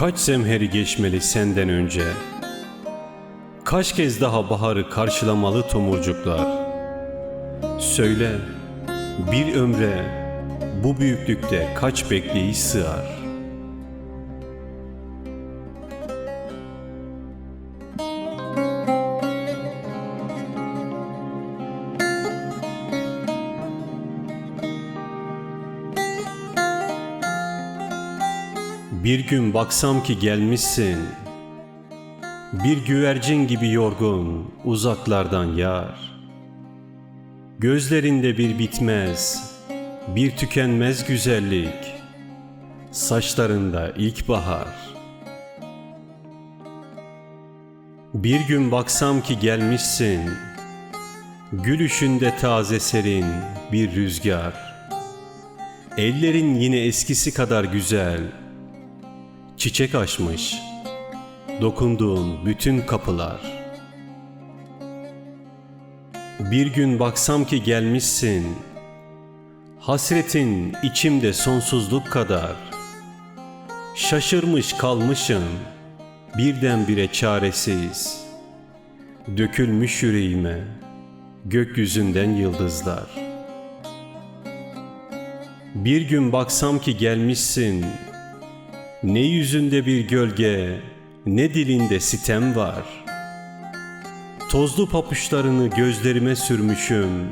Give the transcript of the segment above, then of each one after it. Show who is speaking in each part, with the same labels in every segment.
Speaker 1: Kaç zemheri geçmeli senden önce? Kaç kez daha baharı karşılamalı tomurcuklar? Söyle, bir ömre bu büyüklükte kaç bekleyiş sığar? Bir gün baksam ki gelmişsin Bir güvercin gibi yorgun uzaklardan yar. Gözlerinde bir bitmez Bir tükenmez güzellik Saçlarında ilkbahar. Bir gün baksam ki gelmişsin Gülüşünde taze serin bir rüzgar. Ellerin yine eskisi kadar güzel çiçek açmış dokunduğun bütün kapılar. Bir gün baksam ki gelmişsin, hasretin içimde sonsuzluk kadar. Şaşırmış kalmışım, birdenbire çaresiz. Dökülmüş yüreğime, gökyüzünden yıldızlar. Bir gün baksam ki gelmişsin, ne yüzünde bir gölge, ne dilinde sitem var. Tozlu papuçlarını gözlerime sürmüşüm.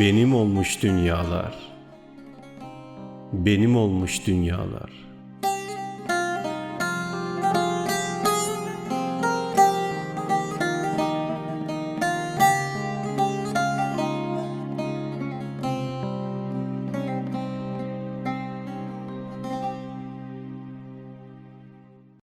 Speaker 1: Benim olmuş dünyalar. Benim olmuş dünyalar.